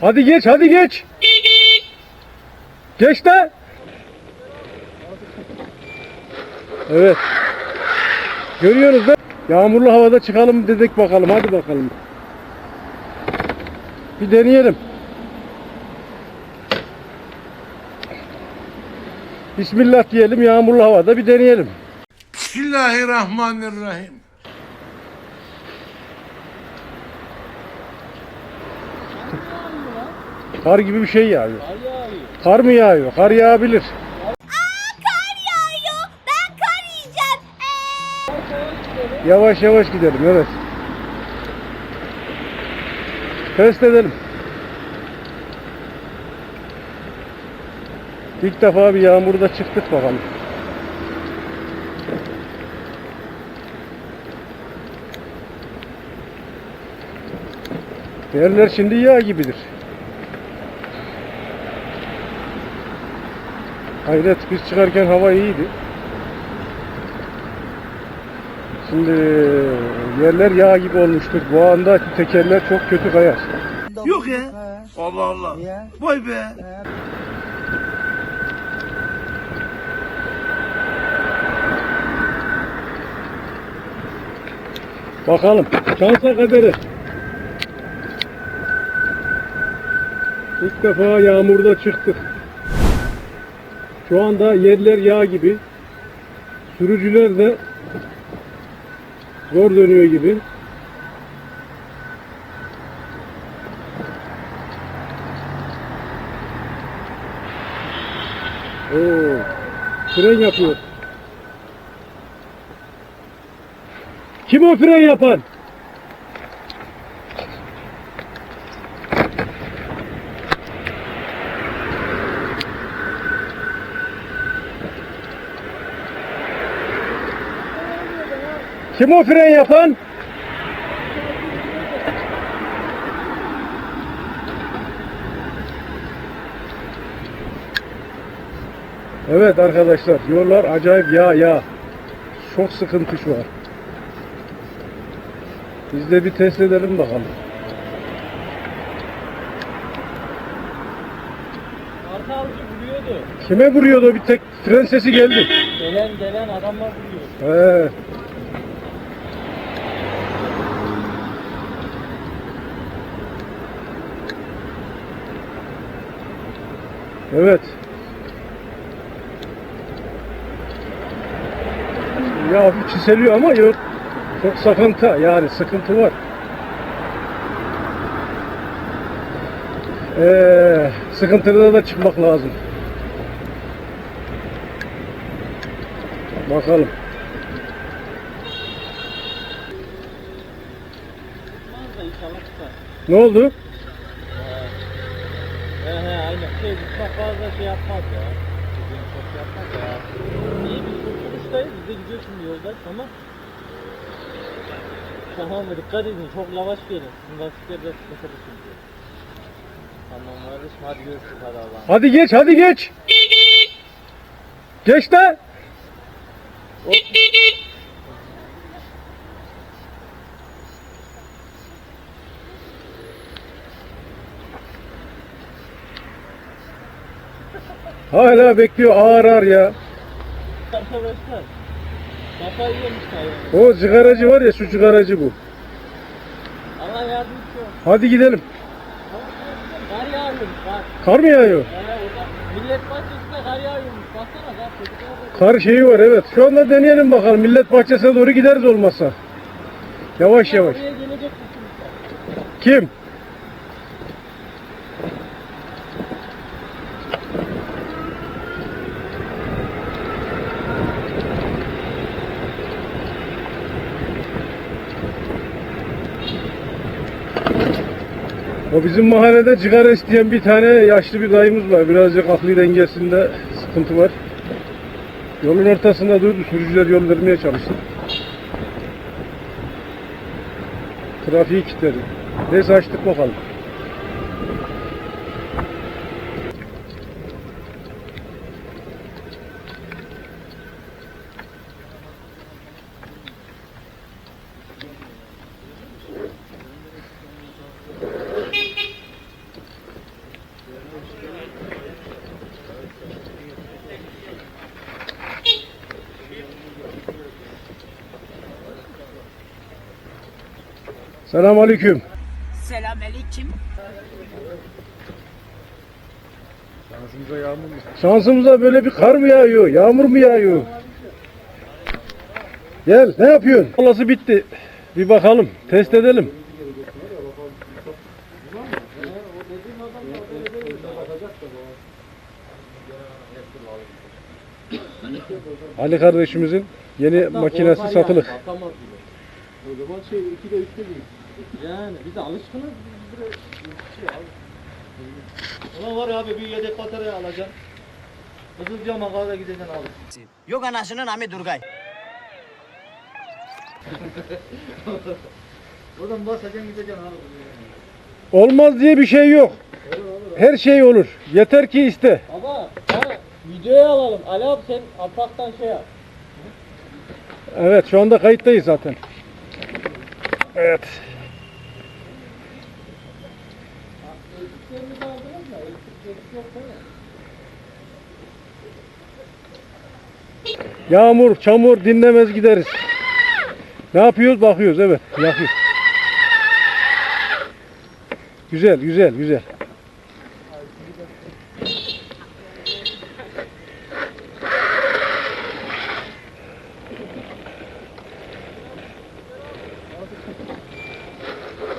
Hadi geç hadi geç. Geç de. Evet. Görüyoruz da. Yağmurlu havada çıkalım dedik bakalım. Hadi bakalım. Bir deneyelim. Bismillah diyelim yağmurlu havada bir deneyelim. Bismillahirrahmanirrahim. Kar gibi bir şey yağıyor. Kar mı yağıyor? Kar yağabilir. Kar yağıyor. Ben kar yiyeceğim. Ee, Yavaş yavaş gidelim evet. Test edelim. İlk defa bir yağmurda çıktık bakalım. Yerler şimdi yağ gibidir. Hayret biz çıkarken hava iyiydi. Şimdi yerler yağ gibi olmuştur. Bu anda tekerler çok kötü kayar. Yok ya. Allah Allah. Vay be. Bakalım. Şansa kaderi. İlk defa yağmurda çıktık. Şu anda yerler yağ gibi. Sürücüler de zor dönüyor gibi. Oo, fren yapıyor. Kim o fren yapan? Kim o fren yapan? Evet arkadaşlar yollar acayip yağ yağ. Çok sıkıntı şu an. Biz de bir test edelim bakalım. Arka alıcı vuruyordu. Kime vuruyordu? Bir tek fren sesi geldi. Gelen gelen adamlar vuruyor. He. Evet. Ya hafif çiseliyor ama yok. Çok sıkıntı yani sıkıntı var. Ee, sıkıntıda da çıkmak lazım. Bakalım. Ne oldu? Aynen. Şey tutmak fazla şey yapmaz ya. Bugün çok yapmaz ya. İyi biz kurtuluştayız. Biz de gidiyoruz şimdi yolda. Tamam. Tamam mı? Dikkat edin. Çok lavaş gelin. Sizin lastikler de sıkıntılı çünkü. Tamam kardeşim hadi görüşürüz hadi Allah'a. Hadi geç, hadi geç. Geç de. Hala bekliyor ağır ağır ya. Arkadaşlar. Kafayı yemiş hayvan. O cigaracı var ya şu cigaracı bu. Allah yardımcısı olsun. Hadi gidelim. Kar yağıyormuş kar. Kar mı yağıyor? He orada millet bahçesinde kar yağıyormuş. Baksana çocuklar da Kar şeyi var evet. Şu anda deneyelim bakalım. Millet bahçesine doğru gideriz olmazsa. Yavaş yavaş. Oraya gelecek misiniz? Kim? O bizim mahallede cigara isteyen bir tane yaşlı bir dayımız var. Birazcık akli dengesinde sıkıntı var. Yolun ortasında durdu. Sürücüler yol vermeye çalıştı. Trafiği kilitledi. Neyse açtık bakalım. Selamünaleyküm. Selamünaleyküm. Şansımıza böyle bir kar mı yağıyor, yağmur mu yağıyor? Gel, ne yapıyorsun? Olası bitti. Bir bakalım, test edelim. Ali kardeşimizin yeni makinesi satılık. O zaman şey 2'de 3'te değil. Yani biz de alışkınız biz buraya şey abi. Ulan var ya abi bir yedek batarya alacaksın. Hızlıca mağazaya gideceksin abi. Yok anasının Ahmet Durgay. Oradan basacaksın gideceksin abi. Olmaz diye bir şey yok. Her şey olur. Yeter ki iste. Baba ha, videoya alalım. Ali abi sen apaktan şey yap. Evet, şu anda kayıttayız zaten. Evet. Yağmur, çamur dinlemez gideriz. Ne yapıyoruz? Bakıyoruz evet. Yakıyor. Güzel, güzel, güzel.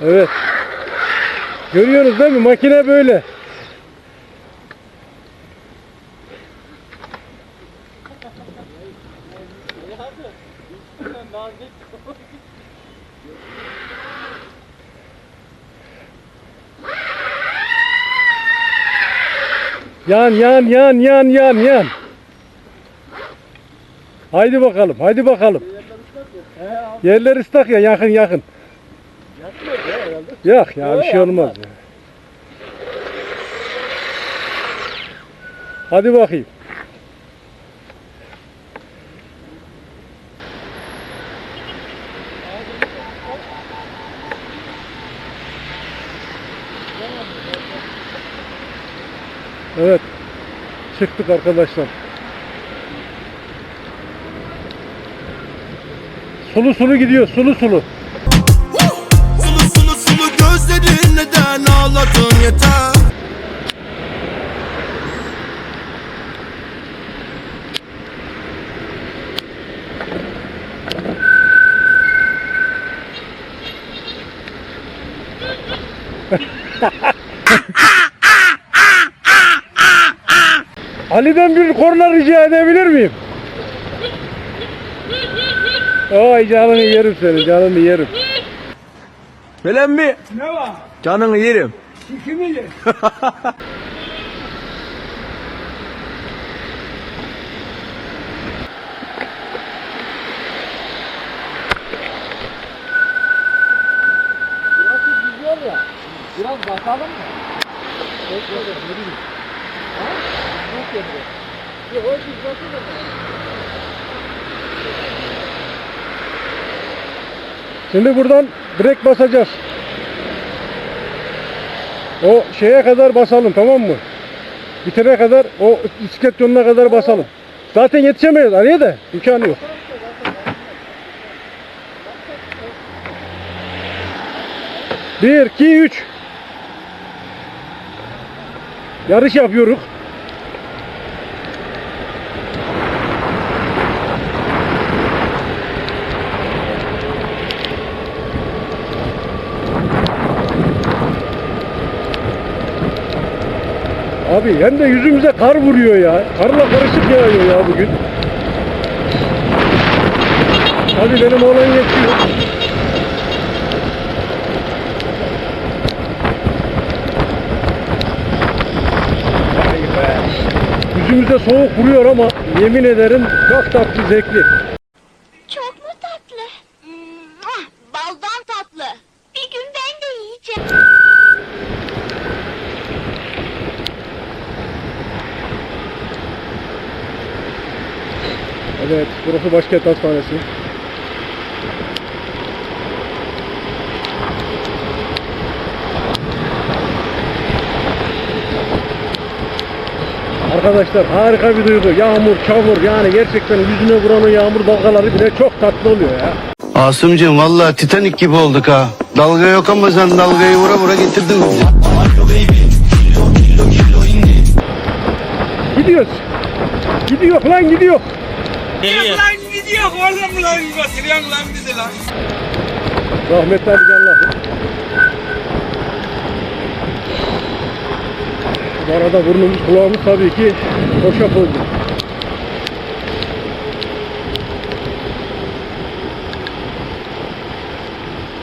Evet. Görüyorsunuz değil mi? Makine böyle. Yan yan yan yan yan yan. Haydi bakalım, haydi bakalım. Yerler ıslak ya, yakın yakın. Yok ya bir şey olmaz. ya. Hadi bakayım. Evet. Çıktık arkadaşlar. Sulu sulu gidiyor. Sulu sulu. Ali'den bir korna rica edebilir miyim? Oy canını yerim seni, canını yerim. Bilen mi? Ne var? Canını yerim güzel ya. Biraz bakalım mı? Bekle. Ha? Yok yapıyor. Yok o biz bakalım. Şimdi buradan direkt basacağız. O şeye kadar basalım tamam mı? Bitene kadar o bisiklet yoluna kadar basalım. Zaten yetişemeyiz araya da imkanı yok. Bir, iki, üç. Yarış yapıyoruz. Abi hem de yüzümüze kar vuruyor ya. Karla karışık yağıyor ya bugün. Hadi benim oğlan geçiyor. Yüzümüze soğuk vuruyor ama yemin ederim çok tatlı zevkli. Çok mu tatlı? Mua! Baldan tatlı. Bir gün ben de yiyeceğim. Evet burası başkent hastanesi. Arkadaşlar harika bir duygu. Yağmur, çamur yani gerçekten yüzüne vuran o yağmur dalgaları bile çok tatlı oluyor ya. Asımcığım vallahi Titanik gibi olduk ha. Dalga yok ama sen dalgayı vura vura getirdin bizi. Gidiyoruz. Gidiyor lan gidiyor. Lan gidiyor oğlum lan götürüyorsun lan bizi lan. Rahmetli Ali Canlı. Bu arada burnumuz kulağımız tabii ki hoşaf oldu.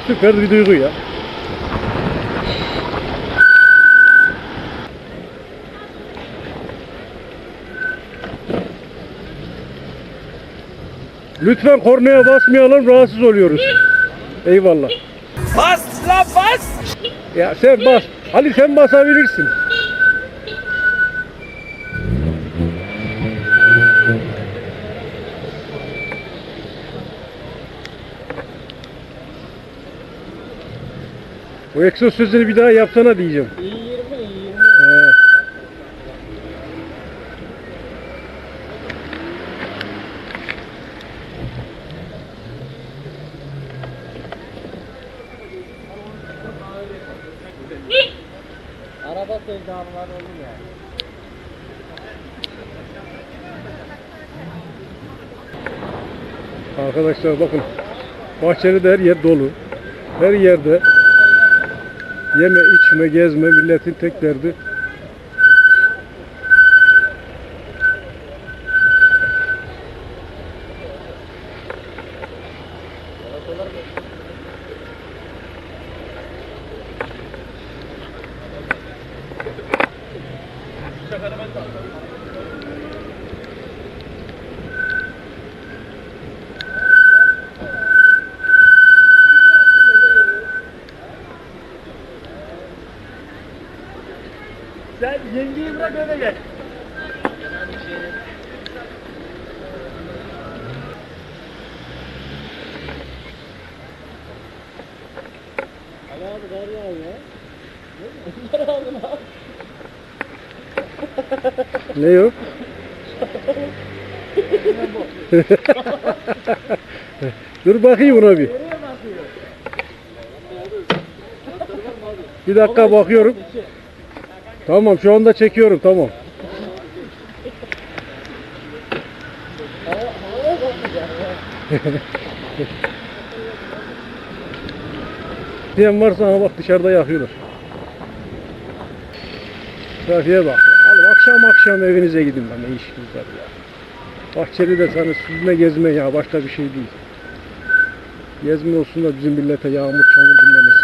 Süper bir duygu ya. Lütfen kornaya basmayalım rahatsız oluyoruz. Eyvallah. Bas la bas. Ya sen bas. Ali sen basabilirsin. Bu egzoz sözünü bir daha yapsana diyeceğim. İyi 20 iyi 20. He. Araba sevdalılar olur yani. Arkadaşlar bakın. Bahçeli her yer dolu. Her yerde yeme, içme, gezme milletin tek derdi. Sen bırak öyle gel. Ali abi kar yağıyor ya. Kar aldın abi. Ne yok? Dur bakayım buna bir. Bir dakika bakıyorum. Tamam şu anda çekiyorum tamam. Diyen varsa ha bak dışarıda yakıyorlar. Trafiğe bak. Oğlum akşam akşam evinize gidin lan ne işiniz var ya. Bahçeli de sana süzme gezme ya başka bir şey değil. Gezme olsun da bizim millete yağmur çamur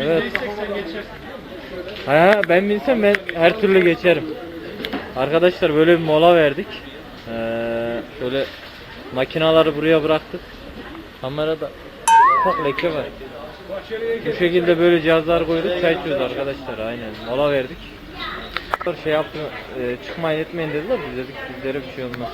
Evet. Ha, ben bilsem ben her türlü geçerim. Arkadaşlar böyle bir mola verdik. Ee, şöyle makinaları buraya bıraktık. Kamerada ufak leke var. Bu şekilde böyle cihazlar koyduk çay içiyoruz arkadaşlar aynen. Mola verdik. Şey yapma, e, çıkmayın etmeyin dediler biz dedik bizlere bir şey olmaz.